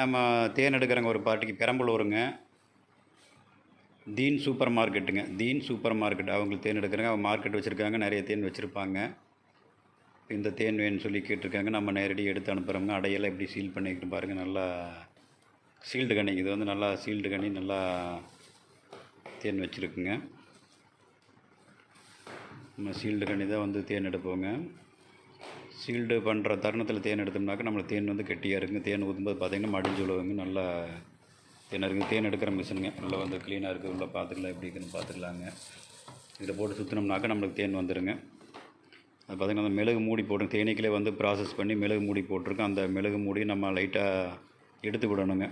நம்ம தேன் எடுக்கிறவங்க ஒரு பார்ட்டிக்கு பெரம்பலூருங்க. Deen super மார்க்கெட்டுங்க. Deen super market. அவங்களுக்கு தேன் எடுக்கிறாங்க அவங்க மார்க்கெட் வச்சுருக்காங்க நிறைய தேன் வச்சுருப்பாங்க. இந்த தேன் வேணும்னு சொல்லி கேட்டிருக்காங்க. நம்ம நேரடி எடுத்து அனுப்புகிறோங்க அடையெல்லாம் எப்படி சீல் பண்ணிக்கிட்டு பாருங்கள் நல்லா சீல்டு கனி. இது வந்து நல்லா சீல்டு கனி நல்லா தேன் வச்சுருக்குங்க. நம்ம சீல்டு கனி தான் வந்து தேன் எடுப்போங்க. சீல்டு பண்ணுற தருணத்தில் தேன் எடுத்தோம்னாக்கா நம்மளுக்கு தேன் வந்து கெட்டியாக இருக்குங்க. தேன் ஊற்றும்போது பார்த்திங்கன்னா மடிஞ்சு விழுவுங்க. நல்லா தேன் இருக்குது தேன் எடுக்கிற மிஷினுங்க. நல்லா வந்து க்ளீனாக இருக்குது உள்ள பார்த்துக்கலாம் எப்படி இருக்குன்னு பார்த்துக்கலாங்க இதில் போட்டு சுற்றினோம்னாக்கா நம்மளுக்கு தேன் வந்துடுங்க அது பார்த்திங்கன்னா அந்த மிளகு மூடி போட்டு தேனீக்கிலே வந்து ப்ராசஸ் பண்ணி மிளகு மூடி போட்டிருக்கோம். அந்த மிளகு மூடி நம்ம லைட்டாக எடுத்து விடணுங்க.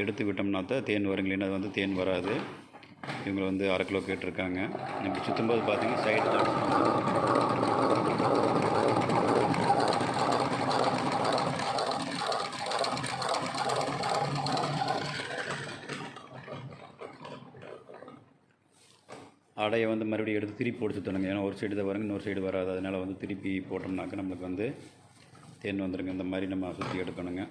எடுத்து விட்டோம்னா தான் தேன் வருங்க இல்லைன்னா அது வந்து தேன் வராது. இவங்க வந்து அரை கிலோ கேட்டிருக்காங்க. இப்படி சுற்றும்போது பார்த்தீங்கன்னா சைடில் அடையை வந்து மறுபடியும் எடுத்து திருப்பி போட்டு சுற்றணுங்க ஏன்னா ஒரு சைடு தான் வருங்க இன்னொரு சைடு வராது. அதனால் வந்து திருப்பி போட்டோம்னாக்க நம்மளுக்கு வந்து தேன் வந்துடுங்க இந்த மாதிரி நம்ம சுற்றி எடுக்கணுங்க.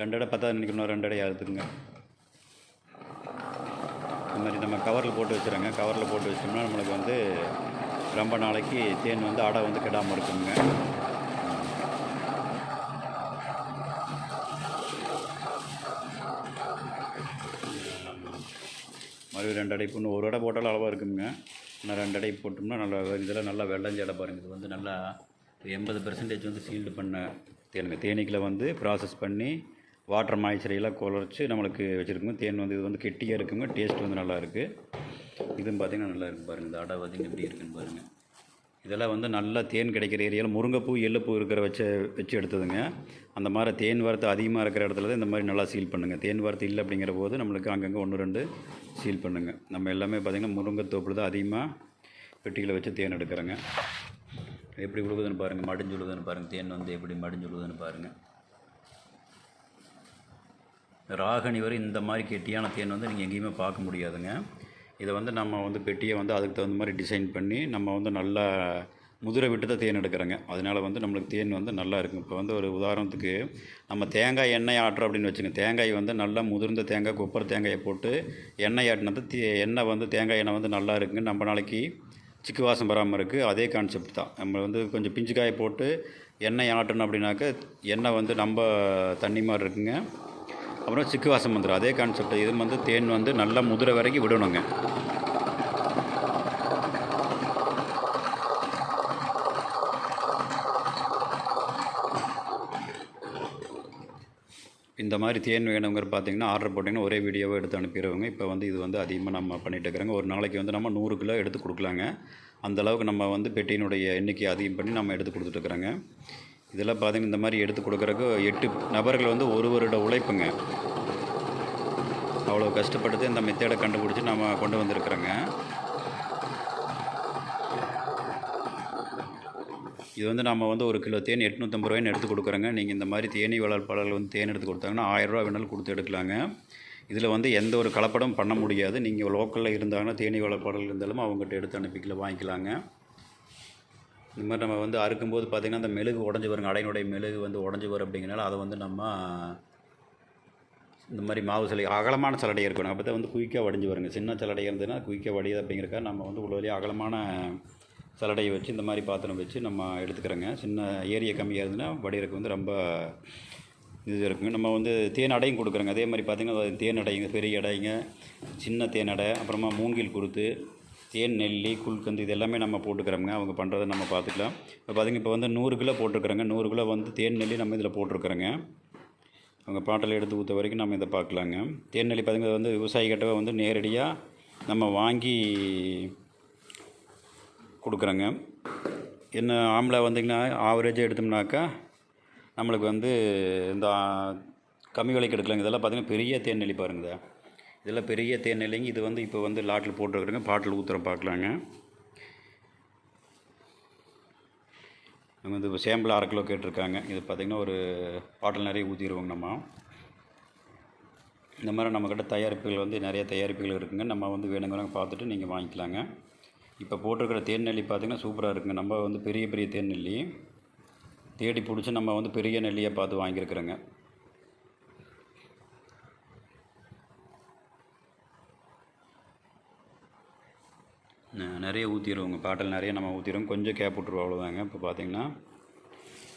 ரெண்டு அடை பார்த்தா நினைக்கணும் ரெண்டு அடை அறுத்துக்குங்க இந்த மாதிரி நம்ம கவரில் போட்டு வச்சுருங்க. கவரில் போட்டு வச்சோம்னா நம்மளுக்கு வந்து ரொம்ப நாளைக்கு தேன் வந்து அடை வந்து கெடாமல் இருக்குங்க. மறுபடியும் ரெண்டு அடை இன்னும் ஒரு அடை போட்டாலும் அளவாக இருக்குங்க ஆனால் ரெண்டு அடை போட்டோம்னா நல்லா இதெல்லாம் நல்லா வெள்ளஞ்சி அடை பாருங்கள் இது வந்து நல்லா எண்பது பெர்சன்டேஜ் வந்து சீல்டு பண்ண தேனுங்க. தேனீக்கில் வந்து ப்ராசஸ் பண்ணி வாட்டர் மாய்ச்சரையெல்லாம் குறைச்சி நம்மளுக்கு வச்சுருக்கோம். தேன் வந்து இது வந்து கெட்டியாக இருக்குங்க. டேஸ்ட் வந்து நல்லா இருக்குது இதுவும் பார்த்திங்கன்னா நல்லா இருக்குது பாருங்கள் இந்த அடை பார்த்திங்கன்னா எப்படி இருக்குன்னு பாருங்கள் இதெல்லாம் வந்து நல்லா தேன் கிடைக்கிற ஏரியாவில் முருங்கைப்பூ எள்ளுப்பூ இருக்கிற வச்சு வச்சு எடுத்ததுங்க. அந்த மாதிரி தேன் வரத்து அதிகமாக இருக்கிற இடத்துல தான் இந்த மாதிரி நல்லா சீல் பண்ணுங்கள் தேன் வரத்து இல்லை அப்படிங்கிற போது நம்மளுக்கு அங்கங்கே ஒன்று ரெண்டு சீல் பண்ணுங்கள் நம்ம எல்லாமே பார்த்திங்கன்னா முருங்கைத்தோப்பில் தான் அதிகமாக பெட்டிகளை வச்சு தேன் எடுக்கிறோங்க. எப்படி விழுகுதுன்னு பாருங்கள் மடிஞ்சு விழுதுன்னு பாருங்கள் தேன் வந்து எப்படி மடிஞ்சு விழுகுதுன்னு பாருங்கள் ராகணி வரை இந்த மாதிரி கெட்டியான தேன் வந்து நீங்கள் எங்கேயுமே பார்க்க முடியாதுங்க. இதை வந்து நம்ம வந்து பெட்டியை வந்து அதுக்கு தகுந்த மாதிரி டிசைன் பண்ணி நம்ம வந்து நல்லா முதிரை விட்டு தான் தேன் எடுக்கிறோங்க. அதனால் வந்து நம்மளுக்கு தேன் வந்து நல்லா இருக்கும். இப்போ வந்து ஒரு உதாரணத்துக்கு நம்ம தேங்காய் எண்ணெய் ஆட்டுறோம் அப்படின்னு வச்சுங்க தேங்காய் வந்து நல்லா முதிர்ந்த தேங்காய் கொப்பரை தேங்காயை போட்டு எண்ணெய் ஆட்டினது தே எண்ணெய் வந்து தேங்காய் எண்ணெய் வந்து நல்லா இருக்குங்க. நம்ம நாளைக்கு சிக்கு வாசம் வராமல் இருக்குது அதே கான்செப்ட் தான். நம்ம வந்து கொஞ்சம் பிஞ்சு போட்டு எண்ணெய் ஆட்டணும் அப்படின்னாக்க எண்ணெய் வந்து நம்ம தண்ணி மாதிரி இருக்குங்க. அப்புறம் சிக்கு வாசம் வந்துடும் அதே கான்செப்ட் இது வந்து தேன் வந்து நல்லா முதிரை வரைக்கும் விடணுங்க. இந்த மாதிரி தேன் வேணுங்கிற பார்த்தீங்கன்னா ஆர்டர் போட்டிங்கன்னா ஒரே வீடியோவை எடுத்து அனுப்பிடுவாங்க. இப்போ வந்து இது வந்து அதிகமாக நம்ம பண்ணிகிட்டு இருக்கிறாங்க. ஒரு நாளைக்கு வந்து நம்ம நூறு கிலோ எடுத்து கொடுக்கலாங்க. அந்த அளவுக்கு நம்ம வந்து பெட்டியினுடைய எண்ணிக்கை அதிகம் பண்ணி நம்ம எடுத்து கொடுத்துட்ருக்குறாங்க இதெல்லாம் பார்த்தீங்கன்னா இந்த மாதிரி எடுத்து கொடுக்குறக்கு எட்டு நபர்கள் வந்து ஒரு வருட உழைப்புங்க. அவ்வளோ கஷ்டப்பட்டு இந்த மெத்தேடை கண்டுபிடிச்சி நம்ம கொண்டு வந்திருக்கிறோங்க. இது வந்து நம்ம வந்து ஒரு கிலோ தேன் எட்நூற்றம்பது ரூபாய்னு எடுத்து கொடுக்குறோங்க. நீங்கள் இந்த மாதிரி தேனீ வளர்ப்பாளர்கள் வந்து தேன் எடுத்து கொடுத்தாங்கன்னா ஆயிரரூவா வேணாலும் கொடுத்து எடுக்கலாங்க. இதில் வந்து எந்த ஒரு கலப்படம் பண்ண முடியாது. நீங்கள் லோக்கலில் இருந்தாங்கன்னா தேனீ வளர்ப்பாளர்கள் இருந்தாலும் அவங்ககிட்ட எடுத்து அனுப்பிக்கல வாங்கிக்கலாங்க. இந்த மாதிரி நம்ம வந்து அறுக்கும்போது பார்த்திங்கன்னா அந்த மெழுகு உடஞ்சி வருங்க அடையினுடைய மெழுகு வந்து உடஞ்சி வரும் அப்படிங்கிறனால அதை வந்து நம்ம இந்த மாதிரி மாவு சிலை அகலமான சலடை இருக்கணும். அப்போ தான் வந்து குயிக்காக வடிஞ்சு வருங்க. சின்ன சலடை இருந்ததுன்னா குயிக்காக வடியுது அப்படிங்கிறக்கா நம்ம வந்து உள்ள வழியாக அகலமான சலடையை வச்சு இந்த மாதிரி பாத்திரம் வச்சு நம்ம எடுத்துக்கிறோங்க. சின்ன ஏரியா கம்மியாக இருந்ததுன்னா வடிகிறதுக்கு வந்து ரொம்ப இது இருக்குங்க. நம்ம வந்து தேன் அடையும் கொடுக்குறோங்க. அதே மாதிரி பார்த்திங்கன்னா தேன் அடைங்க பெரிய அடைங்க சின்ன தேன் அடை அப்புறமா மூங்கில் கொடுத்து தேன் நெல்லி குல்கந்து இது எல்லாமே நம்ம போட்டுக்கிறோங்க அவங்க பண்ணுறதை நம்ம பார்த்துக்கலாம். இப்போ பார்த்திங்க இப்போ வந்து நூறு கிலோ போட்டிருக்குறோங்க நூறு கிலோ வந்து தேன் நெல்லி நம்ம இதில் போட்டிருக்கிறோங்க. அவங்க பாட்டில் எடுத்து ஊற்ற வரைக்கும் நம்ம இதை பார்க்கலாங்க. தேன் நெல்லி பார்த்திங்க வந்து விவசாயிகிட்ட வந்து நேரடியாக நம்ம வாங்கி கொடுக்குறோங்க. என்ன ஆம்பளை வந்திங்கன்னா ஆவரேஜாக எடுத்தோம்னாக்கா நம்மளுக்கு வந்து இந்த கம்மி விலைக்கு எடுக்கலாங்க. இதெல்லாம் பார்த்திங்கன்னா பெரிய தேன் நெல்லி பாருங்க இதெல்லாம் பெரிய தேன் நெல்லிங்க இது வந்து இப்போ வந்து லாட்டில் போட்டுருக்குறேங்க. பாட்டில் ஊற்றுற பார்க்கலாங்க. அவங்க வந்து சேம்பிள் அரை கிலோ கேட்டிருக்காங்க. இது பார்த்திங்கன்னா ஒரு பாட்டில் நிறைய ஊற்றிடுவோங்க நம்ம. இந்த மாதிரி நம்மக்கிட்ட தயாரிப்புகள் வந்து நிறைய தயாரிப்புகள் இருக்குங்க. நம்ம வந்து வேணுங்கிறவங்க பார்த்துட்டு நீங்கள் வாங்கிக்கலாங்க. இப்போ போட்டிருக்கிற தேன் நெல்லி பார்த்திங்கன்னா சூப்பராக இருக்குங்க. நம்ம வந்து பெரிய பெரிய தேன் நெல்லி. தேடி பிடிச்சி நம்ம வந்து பெரிய நெல்லியை பார்த்து வாங்கியிருக்கிறோங்க. நிறைய ஊற்றிடுவோங்க பாட்டில் நிறைய நம்ம ஊற்றிடுவோம் கொஞ்சம் கேப் விட்ருவோம் அவ்வளோதாங்க இப்போ பார்த்தீங்கன்னா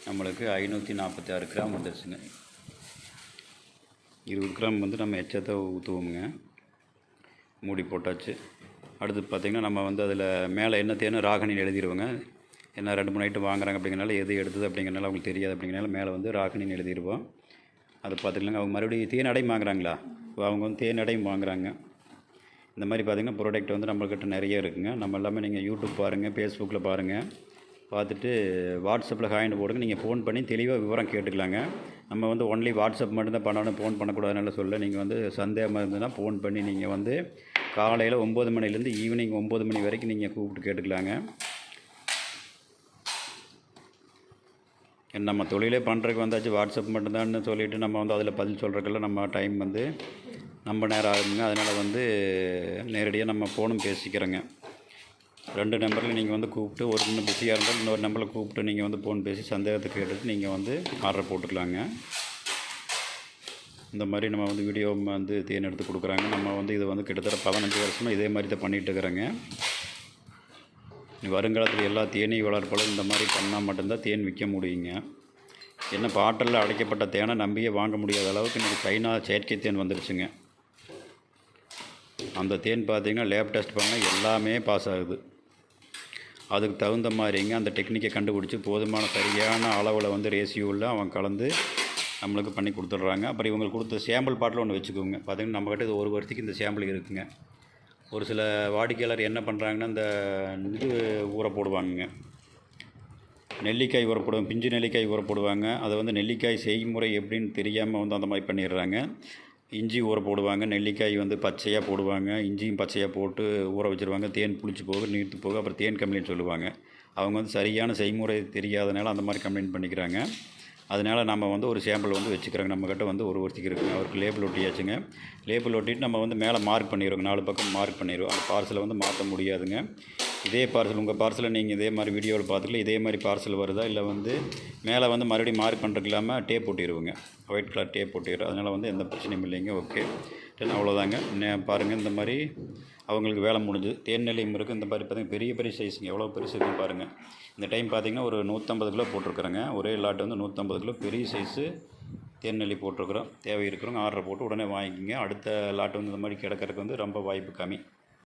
நம்மளுக்கு ஐநூற்றி நாற்பத்தி ஆறு கிராம் வந்துருச்சுங்க. இருபது கிராம் வந்து நம்ம எச்சத்தை ஊற்றுவோமுங்க மூடி போட்டாச்சு. அடுத்து பார்த்திங்கன்னா நம்ம வந்து அதில் மேலே என்ன தேன்னு ராகனின்னு எழுதிடுவோங்க என்ன ரெண்டு மூணு ஐட்டம் வாங்குறாங்க அப்படிங்கிறனால எது எடுத்தது அப்படிங்கிறனால அவங்களுக்கு தெரியாது அப்படிங்கிறனால மேலே வந்து ராகனின்னு எழுதிடுவோம் அதை பார்த்துக்கலாங்க அவங்க மறுபடியும் தேன் அடையும் வாங்குறாங்களா? இப்போ அவங்க வந்து தேன் அடையும் வாங்குறாங்க. இந்த மாதிரி பார்த்திங்கன்னா ப்ராடக்ட் வந்து நம்மக்கிட்ட நிறைய இருக்குங்க. நம்ம எல்லாமே நீங்கள் யூடியூப் பாருங்கள் ஃபேஸ்புக்கில் பாருங்கள் பார்த்துட்டு வாட்ஸ்அப்பில் ஹாயின் போடுங்க. நீங்கள் ஃபோன் பண்ணி தெளிவாக விவரம் கேட்டுக்கலாங்க. நம்ம வந்து ஒன்லி வாட்ஸ்அப் மட்டும்தான் பண்ணணும் ஃபோன் பண்ணக்கூடாதுனால சொல்ல நீங்கள் வந்து சந்தேகமாக இருந்ததுன்னா ஃபோன் பண்ணி நீங்கள் வந்து காலையில் ஒம்பது மணிலேருந்து ஈவினிங் ஒம்பது மணி வரைக்கும் நீங்கள் கூப்பிட்டு கேட்டுக்கலாங்க. நம்ம தொழிலே பண்ணுறதுக்கு வந்தாச்சு வாட்ஸ்அப் மட்டும்தான்னு சொல்லிவிட்டு நம்ம வந்து அதில் பதில் சொல்கிறதுக்கெல்லாம் நம்ம டைம் வந்து ரொம்ப நேரம் ஆகுதுங்க. அதனால் வந்து நேரடியாக நம்ம ஃபோனும் பேசிக்கிறோங்க. ரெண்டு நம்பரில் நீங்கள் வந்து கூப்பிட்டு ஒரு இன்னும் பிஸியாக இருந்தால் இன்னொரு நம்பரில் கூப்பிட்டு நீங்கள் வந்து ஃபோன் பேசி சந்தேகத்தை கேட்டுட்டு நீங்கள் வந்து ஆர்டர் போட்டுக்கலாங்க. இந்த மாதிரி நம்ம வந்து வீடியோ வந்து தேன் எடுத்து கொடுக்குறாங்க. நம்ம வந்து இது வந்து கிட்டத்தட்ட பதினஞ்சு வருஷமாக இதே மாதிரி தான் பண்ணிகிட்டு இருக்கிறேங்க. வருங்காலத்தில் எல்லா தேனீ வளர்ப்பாலும் இந்த மாதிரி பண்ணால் மட்டும்தான் தேன் விற்க முடியுங்க. என்ன பாட்டிலில் அடைக்கப்பட்ட தேனை நம்பியே வாங்க முடியாத அளவுக்கு இன்றைக்கி சைனா செயற்கை தேன் வந்துருச்சுங்க அந்த தேன் பார்த்திங்கன்னா லேப் டெஸ்ட் பண்ணால் எல்லாமே பாஸ் ஆகுது. அதுக்கு தகுந்த மாதிரிங்க அந்த டெக்னிக்கை கண்டுபிடிச்சி போதுமான சரியான அளவில் வந்து ரேசியோவில் அவன் கலந்து நம்மளுக்கு பண்ணி கொடுத்துட்றாங்க. அப்புறம் இவங்களுக்கு கொடுத்த சேம்பிள் பாட்டில் ஒன்று வச்சுக்கோங்க. பார்த்தீங்கன்னா நம்மக்கிட்ட இது ஒரு வருஷத்துக்கு இந்த சாம்பிள் இருக்குங்க. ஒரு சில வாடிக்கையாளர் என்ன பண்ணுறாங்கன்னா இந்த இது ஊற போடுவாங்கங்க. நெல்லிக்காய் ஊற போடுவாங்க பிஞ்சு நெல்லிக்காய் ஊற போடுவாங்க. அதை வந்து நெல்லிக்காய் செய்முறை எப்படின்னு தெரியாமல் வந்து அந்த மாதிரி பண்ணிடுறாங்க. இஞ்சி ஊற போடுவாங்க நெல்லிக்காய் வந்து பச்சையாக போடுவாங்க இஞ்சியும் பச்சையாக போட்டு ஊற வச்சுருவாங்க தேன் புளிச்சு போக நீர்த்து போக அப்புறம் தேன் கம்ப்ளைண்ட் சொல்லுவாங்க. அவங்க வந்து சரியான செய்முறை தெரியாதனால அந்த மாதிரி கம்ப்ளைண்ட் பண்ணிக்கிறாங்க. அதனால் நம்ம வந்து ஒரு சாம்பிள் வந்து வச்சுக்கிறோங்க. நம்மக்கிட்ட வந்து ஒரு ஒருத்திக்கு இருக்குங்க. அவருக்கு லேபிள் ஒட்டியாச்சுங்க. லேபிள் ஒட்டிட்டு நம்ம வந்து மேலே மார்க் பண்ணிடுவோங்க நாலு பக்கம் மார்க் பண்ணிடுவோம் அந்த பார்சலை வந்து மாற்ற முடியாதுங்க. இதே பார்சல் உங்கள் பார்சலை நீங்கள் இதே மாதிரி வீடியோவில் பார்த்துக்கலாம். இதே மாதிரி பார்சல் வருதா? இல்லை வந்து மேலே வந்து மறுபடியும் மார்க் பண்ணுறதுக்கு இல்லாமல் டேப் ஒட்டிடுவோங்க ஒயிட் கலர் டேப் ஒட்டிடுறோம் அதனால் வந்து எந்த பிரச்சனையும் இல்லைங்க. ஓகே தென் அவ்வளோதாங்க பாருங்கள் இந்த மாதிரி அவங்களுக்கு வேலை முடிஞ்சு தேன்நிலையம் இருக்குது இந்த மாதிரி பார்த்தீங்கன்னா பெரிய பெரிய சைஸுங்க எவ்வளோ பெருசு இருக்குன்னு பாருங்கள் இந்த டைம் பார்த்தீங்கன்னா ஒரு நூற்றம்பது கிலோ போட்டிருக்குறேங்க. ஒரே லாட் வந்து நூற்றம்பது கிலோ. பெரிய சைஸு தேன்நெல்லி போட்டிருக்குறோம். தேவை இருக்கிறவங்க ஆர்டர் போட்டு உடனே வாங்கிக்கோங்க. அடுத்த லாட் வந்து இந்த மாதிரி கிடக்கிறதுக்கு வந்து ரொம்ப வாய்ப்பு கம்மி.